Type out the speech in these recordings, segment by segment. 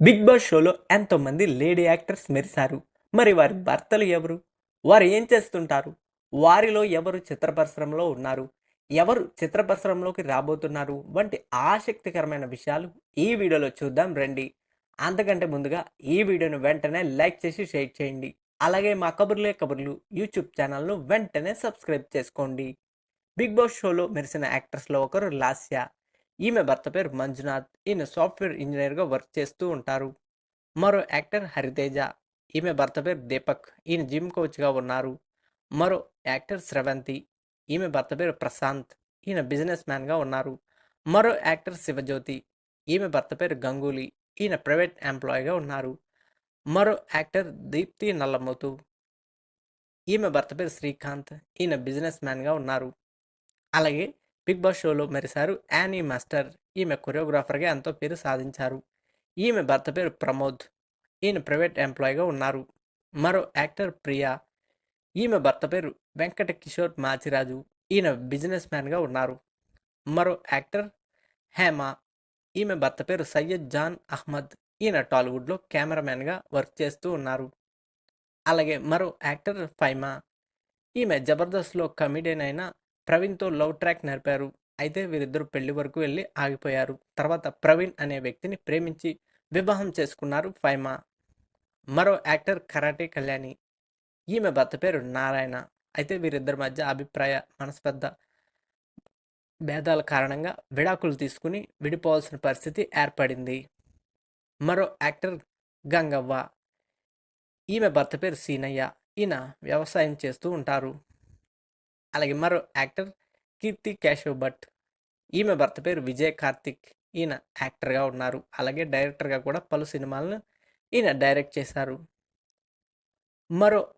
Big Boss షోలో ఎంతోమంది lady actors మెరిశారు. మరి వారి భర్తలు ఎవరు? వారు ఏం చేస్తుంటారు? వారిలో ఎవరు చిత్ర పరిశ్రమలో ఉన్నారు? ఎవరు చిత్ర పరిశ్రమలోకి రాబోతున్నారు? వంటి ఆసక్తికరమైన విషయాలు ఈ వీడియోలో చూద్దాం రండి. అంతకంటే ముందుగా ఈ వీడియోను వెంటనే లైక్ చేసి షేర్ చేయండి. అలాగే మా కబుర్లే కబుర్లు యూట్యూబ్ ఛానల్ను వెంటనే సబ్స్క్రైబ్ చేసుకోండి. బిగ్ బాస్ షోలో మెరిసిన యాక్టర్స్లో ఒకరు లాస్య. ఈమె భర్త పేరు మంజునాథ్. ఈయన సాఫ్ట్వేర్ ఇంజనీర్గా వర్క్ చేస్తూ ఉంటారు. మరో యాక్టర్ హరితేజ ఈమె భర్త పేరు దీపక్. ఈయన జిమ్ కోచ్గా ఉన్నారు. మరో యాక్టర్ స్రవంతి ఈమె భర్త పేరు ప్రశాంత్. ఈయన బిజినెస్ మ్యాన్గా ఉన్నారు. మరో యాక్టర్ శివజ్యోతి ఈమె భర్త పేరు గంగూలీ. ఈయన ప్రైవేట్ ఎంప్లాయీగా ఉన్నారు. మరో యాక్టర్ దీప్తి నల్లమోతు. ఈమె భర్త పేరు శ్రీకాంత్. ఈయన బిజినెస్ మ్యాన్గా ఉన్నారు. అలాగే బిగ్ బాస్ షోలో మెరిశారు యానీ మాస్టర్. ఈమె కొరియోగ్రాఫర్గా ఎంతో పేరు సాధించారు. ఈమె భర్త పేరు ప్రమోద్. ఈయన ప్రైవేట్ ఎంప్లాయీగా ఉన్నారు. మరో యాక్టర్ ప్రియా. ఈమె భర్త పేరు వెంకట కిషోర్ మాచిరాజు. ఈయన బిజినెస్ మ్యాన్గా ఉన్నారు. మరో యాక్టర్ హేమ. ఈమె భర్త పేరు సయ్యద్ జాన్ అహ్మద్. ఈయన టాలీవుడ్లో కెమెరామ్యాన్గా వర్క్ చేస్తూ ఉన్నారు. అలాగే మరో యాక్టర్ ఫైమా. ఈమె జబర్దస్త్లో కమిడియన్ అయిన ప్రవీణ్తో లవ్ ట్రాక్ నడిపారు. అయితే వీరిద్దరు పెళ్ళి వరకు వెళ్ళి ఆగిపోయారు. తర్వాత ప్రవీణ్ అనే వ్యక్తిని ప్రేమించి వివాహం చేసుకున్నారు ఫైమా. మరో యాక్టర్ కరాటే కళ్యాణి. ఈమె భర్త పేరు నారాయణ. అయితే వీరిద్దరి మధ్య అభిప్రాయ మనస్పర్ధ భేదాల కారణంగా విడాకులు తీసుకుని విడిపోవాల్సిన పరిస్థితి ఏర్పడింది. మరో యాక్టర్ గంగవ్వ. ఈమె భర్త పేరు సీనయ్య. ఈయన వ్యవసాయం చేస్తూ ఉంటారు. అలాగే మరో యాక్టర్ కీర్తి కేశవ్ భట్. ఈమె భర్త పేరు విజయ్ కార్తిక్. ఈయన యాక్టర్గా ఉన్నారు. అలాగే డైరెక్టర్గా కూడా పలు సినిమాలను ఈయన డైరెక్ట్ చేశారు. మరో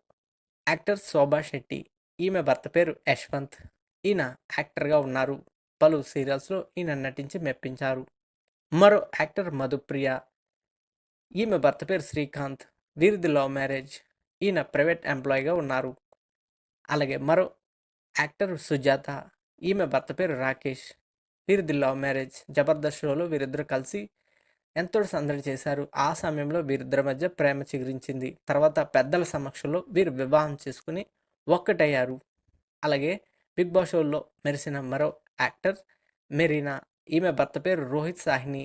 యాక్టర్ శోభా శెట్టి. ఈమె భర్త పేరు యశ్వంత్. ఈయన యాక్టర్గా ఉన్నారు. పలు సీరియల్స్లో ఈయన నటించి మెప్పించారు. మరో యాక్టర్ మధుప్రియ. ఈమె భర్త పేరు శ్రీకాంత్. వీరిది లవ్ మ్యారేజ్. ఈయన ప్రైవేట్ ఎంప్లాయీగా ఉన్నారు. అలాగే మరో యాక్టర్ సుజాత ఈమె భర్త పేరు రాకేష్. వీరిది లవ్ మ్యారేజ్ జబర్దస్త్ షోలో వీరిద్దరు కలిసి ఎంతో సందడి చేశారు. ఆ సమయంలో వీరిద్దరి మధ్య ప్రేమ చిగురించింది. తర్వాత పెద్దల సమక్షంలో వీరు వివాహం చేసుకుని ఒక్కటయ్యారు. అలాగే బిగ్ బాస్ షోలో మెరిసిన మరో యాక్టర్ మెరీనా ఈమె భర్త పేరు రోహిత్ సాహిని.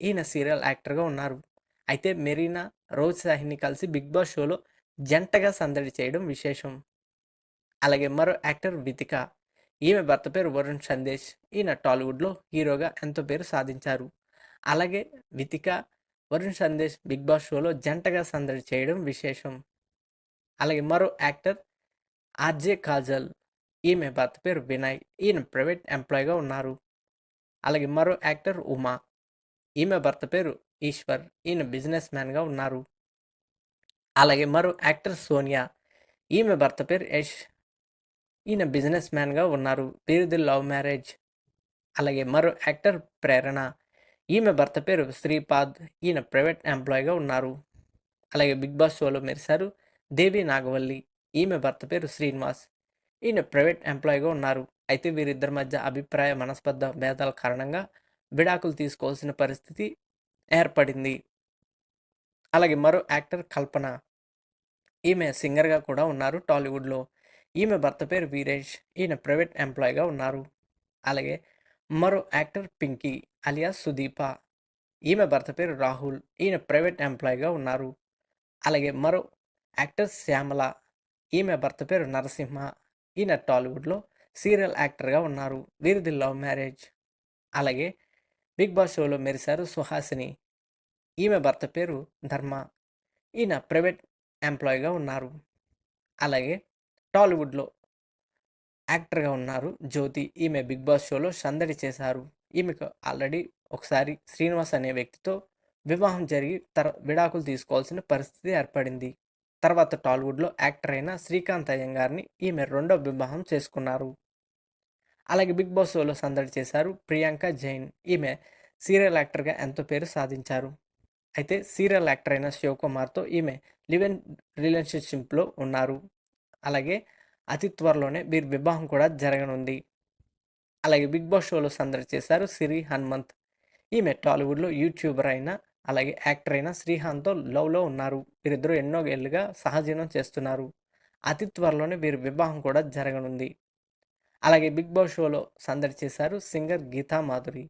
ఈయన సీరియల్ యాక్టర్గా ఉన్నారు. అయితే మెరీనా రోహిత్ సాహిని కలిసి బిగ్ బాస్ షోలో జంటగా సందడి చేయడం విశేషం. అలాగే మరో యాక్టర్ వితిక. ఈమె భర్త పేరు వరుణ్ సందేశ్. ఈయన టాలీవుడ్లో హీరోగా ఎంతో పేరు సాధించారు. అలాగే వితిక వరుణ్ సందేశ్ బిగ్ బాస్ షోలో జంటగా సందడి చేయడం విశేషం. అలాగే మరో యాక్టర్ ఆర్జే కాజల్. ఈమె భర్త పేరు వినయ్. ఈయన ప్రైవేట్ ఎంప్లాయీగా ఉన్నారు. అలాగే మరో యాక్టర్ ఉమా. ఈమె భర్త పేరు ఈశ్వర్. ఈయన బిజినెస్ మ్యాన్గా ఉన్నారు. అలాగే మరో యాక్టర్ సోనియా. ఈమె భర్త పేరు యష్. ఈయన బిజినెస్ మ్యాన్గా ఉన్నారు. వీరిది లవ్ మ్యారేజ్. అలాగే మరో యాక్టర్ ప్రేరణ. ఈమె భర్త పేరు శ్రీపాద్. ఈయన ప్రైవేట్ ఎంప్లాయీగా ఉన్నారు. అలాగే బిగ్ బాస్ షోలో మెరిశారు దేవి నాగవల్లి. ఈమె భర్త పేరు శ్రీనివాస్. ఈయన ప్రైవేట్ ఎంప్లాయీగా ఉన్నారు. అయితే వీరిద్దరి మధ్య అభిప్రాయ మనస్పర్ధ భేదాల కారణంగా విడాకులు తీసుకోవాల్సిన పరిస్థితి ఏర్పడింది. అలాగే మరో యాక్టర్ కల్పన. ఈమె సింగర్గా కూడా ఉన్నారు టాలీవుడ్లో. ఈమె భర్త పేరు వీరేష్. ఈయన ప్రైవేట్ ఎంప్లాయీగా ఉన్నారు. అలాగే మరో యాక్టర్ పింకీ అలియాస్ సుదీప. ఈమె భర్త పేరు రాహుల్. ఈయన ప్రైవేట్ ఎంప్లాయీగా ఉన్నారు. అలాగే మరో యాక్టర్ శ్యామల. ఈమె భర్త పేరు నరసింహ. ఈయన టాలీవుడ్లో సీరియల్ యాక్టర్గా ఉన్నారు. వీరిది లవ్ మ్యారేజ్. అలాగే బిగ్ బాస్ షోలో మెరిశారు సుహాసిని. ఈమె భర్త పేరు ధర్మ. ఈయన ప్రైవేట్ ఎంప్లాయీగా ఉన్నారు. అలాగే టాలీవుడ్లో యాక్టర్గా ఉన్నారు జ్యోతి. ఈమె బిగ్ బాస్ షోలో సందడి చేశారు. ఈమెకు ఆల్రెడీ ఒకసారి శ్రీనివాస్ అనే వ్యక్తితో వివాహం జరిగి తర విడాకులు తీసుకోవాల్సిన పరిస్థితి ఏర్పడింది. తర్వాత టాలీవుడ్లో యాక్టర్ అయిన శ్రీకాంత్ అయ్యంగారిని ఈమె రెండో వివాహం చేసుకున్నారు. అలాగే బిగ్ బాస్ షోలో సందడి చేశారు ప్రియాంక జైన్. ఈమె సీరియల్ యాక్టర్గా ఎంతో పేరు సాధించారు. అయితే సీరియల్ యాక్టర్ అయిన శివకుమార్తో ఈమె లివ్ ఇన్ రిలేషన్షిప్లో ఉన్నారు. అలాగే అతి త్వరలోనే వీరి వివాహం కూడా జరగనుంది అలాగే బిగ్ బాస్ షోలో సందడి చేశారు సిరి హనుమంత్ ఈమె టాలీవుడ్లో యూట్యూబర్ అయిన అలాగే యాక్టర్ అయిన శ్రీహాన్‌తో లవ్‌లో ఉన్నారు. వీరిద్దరూ ఎన్నో ఏళ్ళుగా సహజీవనం చేస్తున్నారు. అతి త్వరలోనే వీరి వివాహం కూడా జరగనుంది. అలాగే 'బిగ్ బాస్' షోలో సందడి చేశారు సింగర్ గీతా మాధురి.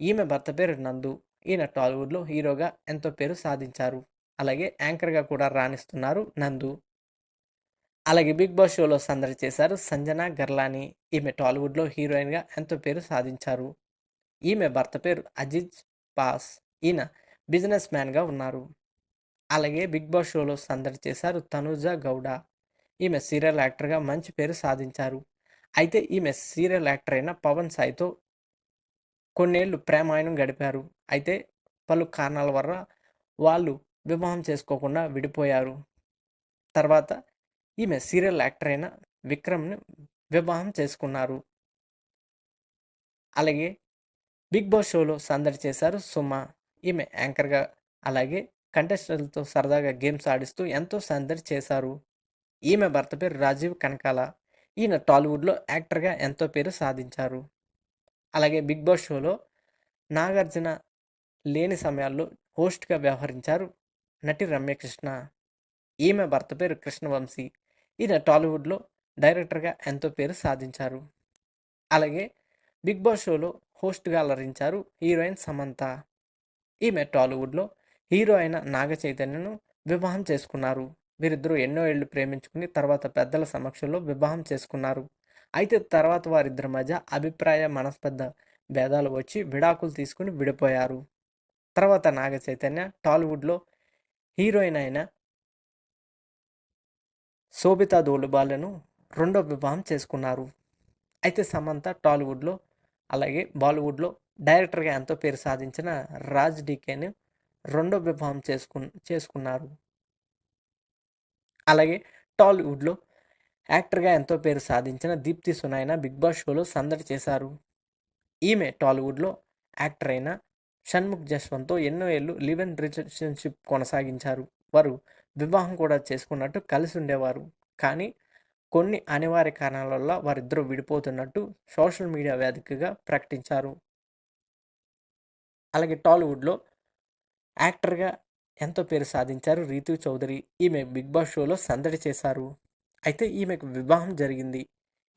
ఈమె భర్త పేరు నందు. ఈయన టాలీవుడ్‌లో హీరోగా ఎంతో పేరు సాధించారు. అలాగే యాంకర్‌గా కూడా రాణిస్తున్నారు నందు. అలాగే 'బిగ్ బాస్' షోలో సందడి చేశారు సంజన గర్లాని. ఈమె టాలీవుడ్‌లో హీరోయిన్‌గా ఎంతో పేరు సాధించారు. ఈమె భర్త పేరు అజిజ్ పాస్. ఈయన బిజినెస్ మ్యాన్‌గా ఉన్నారు. అలాగే 'బిగ్ బాస్' షోలో సందడి చేశారు తనుజ గౌడ. ఈమె సీరియల్ యాక్టర్‌గా మంచి పేరు సాధించారు. అయితే ఈమె సీరియల్ యాక్టర్ అయిన పవన్ సాయితో కొన్నేళ్ళు ప్రేమాయణం గడిపారు. అయితే పలు కారణాల వల్ల వాళ్ళు వివాహం చేసుకోకుండా విడిపోయారు. తర్వాత ఈమె సీరియల్ యాక్టర్ అయిన విక్రమ్‌ని వివాహం చేసుకున్నారు. అలాగే 'బిగ్ బాస్' షోలో సందడి చేశారు సుమ. ఈమె యాంకర్‌గా అలాగే కంటెస్టెంట్లతో సరదాగా గేమ్స్ ఆడిస్తూ ఎంతో సందడి చేశారు. ఈమె భర్త పేరు రాజీవ్ కనకాల. ఈయన టాలీవుడ్‌లో యాక్టర్‌గా ఎంతో పేరు సాధించారు. అలాగే 'బిగ్ బాస్' షోలో నాగార్జున లేని సమయాల్లో హోస్ట్‌గా వ్యవహరించారు నటి రమ్యకృష్ణ. ఈమె భర్త పేరు కృష్ణవంశీ. ఈయన టాలీవుడ్‌లో డైరెక్టర్‌గా ఎంతో పేరు సాధించారు. అలాగే 'బిగ్ బాస్' షోలో హోస్ట్‌గా అలరించారు హీరోయిన్ సమంత. ఈమె టాలీవుడ్‌లో హీరో అయిన నాగ చైతన్యను వివాహం చేసుకున్నారు. వీరిద్దరూ ఎన్నో ఏళ్ళు ప్రేమించుకుని తర్వాత పెద్దల సమక్షంలో వివాహం చేసుకున్నారు. అయితే తర్వాత వారిద్దరి మధ్య అభిప్రాయ మనస్పర్ధ భేదాలు వచ్చి విడాకులు తీసుకుని విడిపోయారు. తర్వాత నాగ చైతన్య టాలీవుడ్‌లో హీరోయిన్ అయిన శోభితా దోలుబాలను రెండో వివాహం చేసుకున్నారు. అయితే సమంత టాలీవుడ్‌లో అలాగే బాలీవుడ్‌లో డైరెక్టర్‌గా ఎంతో పేరు సాధించిన రాజ్ డీకేని రెండో వివాహం చేసుకు చేసుకున్నారు. అలాగే టాలీవుడ్‌లో యాక్టర్‌గా ఎంతో పేరు సాధించిన దీప్తి సునాయన 'బిగ్ బాస్' షోలో సందడి చేశారు. ఈమె టాలీవుడ్‌లో యాక్టర్ అయిన షణ్ముఖ్ జస్వంత్‌తో ఎన్నో ఏళ్ళు లివ్ ఇన్ రిలేషన్‌షిప్ కొనసాగించారు. వారు వివాహం కూడా చేసుకున్నట్టు కలిసి ఉండేవారు. కానీ కొన్ని అనివార్య కారణాల వల్ల వారిద్దరూ విడిపోతున్నట్టు సోషల్ మీడియా వేదికగా ప్రకటించారు. అలాగే టాలీవుడ్‌లో యాక్టర్‌గా ఎంతో పేరు సాధించారు రీతు చౌదరి. ఈమె 'బిగ్ బాస్' షోలో సందడి చేశారు. అయితే ఈమెకు వివాహం జరిగింది.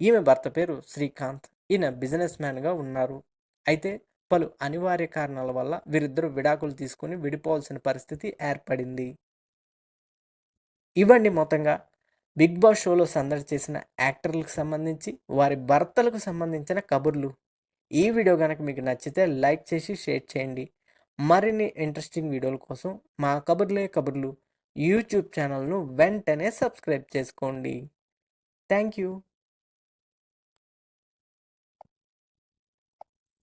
ఈమె భర్త పేరు శ్రీకాంత్. ఈయన బిజినెస్ మ్యాన్‌గా ఉన్నారు. అయితే పలు అనివార్య కారణాల వల్ల వీరిద్దరూ విడాకులు తీసుకుని విడిపోవాల్సిన పరిస్థితి ఏర్పడింది. ఇవ్వండి మొత్తంగా 'బిగ్ బాస్' షోలో సందడి చేసిన యాక్టర్‌లకు సంబంధించి, వారి భర్తలకు సంబంధించిన కబుర్లు. ఈ వీడియో గనక మీకు నచ్చితే లైక్ చేసి షేర్ చేయండి. మరిన్ని ఇంట్రెస్టింగ్ వీడియోల కోసం మా 'కబుర్లే కబుర్లు' యూట్యూబ్ ఛానల్‌ను వెంటనే సబ్స్క్రైబ్ చేసుకోండి. Thank you.